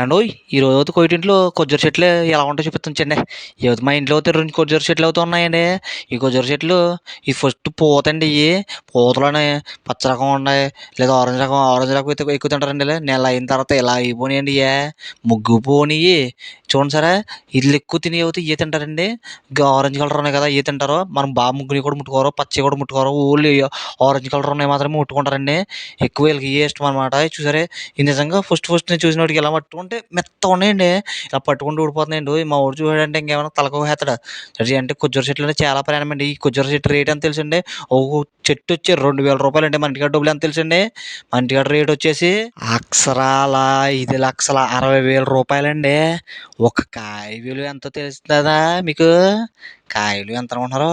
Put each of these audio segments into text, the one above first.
And ఈ రోజు అయితే కొయ్యింట్లో కొబ్బరి చెట్లు ఎలా ఉంటాయో చూపిస్తాను ఈరోజు మా ఇంట్లో అయితే రెండు కొజ్జర చెట్లు అయితే ఉన్నాయండి. ఈ కొజ్జర చెట్లు ఈ ఫస్ట్ పూత అండి ఇవి పూతలోనే పచ్చ రకం ఉన్నాయి. లేదా ఆరెంజ్ రకం ఆరెంజ్ రకం అయితే ఎక్కువ తింటారండి. నెల అయిన తర్వాత ఇలా అయిపోయినాయండి ఇవి ముగ్గు పోయినాయి చూడండి సరే వీళ్ళు ఎక్కువ తినేవి అయితే ఇవే తింటారండి. ఆరెంజ్ కలర్ ఉన్నాయి కదా ఇవే తింటారు. మనం బాగా ముగ్గుని కూడా ముట్టుకోరు పచ్చవి కూడా ముట్టుకోరు. ఓన్లీ ఆరెంజ్ కలర్ ఉన్నాయి మాత్రమే ముట్టుకుంటారండి. ఎక్కువ వీళ్ళకి ఇవే ఇష్టం అనమాట చూసారే నిజంగా ఫస్ట్ ఫస్ట్ నేను ఎలా ఇలా అంటే మెత్తగా ఉన్నాయండి ఇలా పట్టుకుంటూ ఊడిపోతున్నాయండి. మా ఊరు చూడండి ఇంకేమైనా తలకో హేస్తాడు అంటే కుజ్జర చెట్లు అంటే చాలా ప్రయాణం అండి. ఈ కుజ్జర చెట్టు రేట్ ఎంత తెలుసండి? ఒక చెట్టు వచ్చి రెండు వేల రూపాయలు అండి మన ఇంటికాడ డబ్బులు ఎంత తెలుసండి? మన ఇంటికాడ రేట్ వచ్చేసి అక్షరాల ఐదు లక్షల అరవై వేల రూపాయలండి. ఒక కాయ విలువ ఎంతో తెలుస్తుందా మీకు? కాయలు ఎంత అనుకుంటున్నారు?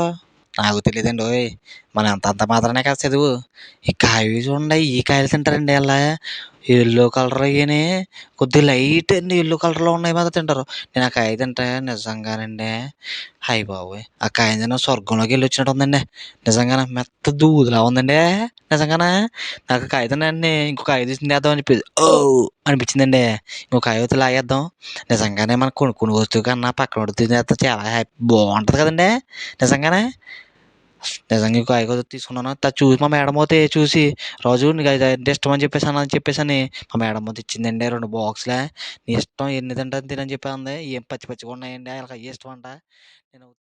నాకు తెలియదండి ఓయ్. మనం ఎంత అంత మాత్రమే కాదు చదువు. ఈ కాయలు చూడండి ఈ కాయలు తింటారండి అలా. ఎల్లో కలర్ అయ్యని కొద్దిగా లైట్ అండి ఎల్లో కలర్లో ఉన్నాయి మాత్రం తింటారు. నేను ఆ కాయ తింటే నిజంగానండి. హాయ్ బాబోయ్. ఆ కాయ తిన్న స్వర్గంలోకి వెళ్ళి వచ్చినట్టు ఉందండి. నిజంగానే మెత్త దూదిలా ఉందండి. నిజంగానే నాకు కాయ తిన్నానండి ఇంకో కాయ తీసి తినేద్దాం అనిపి ఓ అనిపించిందండి. ఇంకో కాయ అయితే లాగేద్దాం. నిజంగానే మనం కొనుక్కుని వస్తువు కన్నా పక్కన వాడు తినేస్తే చాలా హ్యాపీ బాగుంటుంది కదండి. నిజంగానే నిజంగా ఇంకో కాయ తీసుకున్నాను? అది చూసి మా మేడం అయితే చూసి రాజు నీకు అది అంటే ఇష్టం అని చెప్పేసి అని చెప్పేసి అని మా మేడం అయితే ఇచ్చిందండి రెండు బాక్సులే. నీ ఇష్టం ఎన్ని తింటాను తినని చెప్పి అంది. ఏం పచ్చి పచ్చిగా ఉన్నాయండి? వాళ్ళకి అవి ఇష్టం అంట. నేను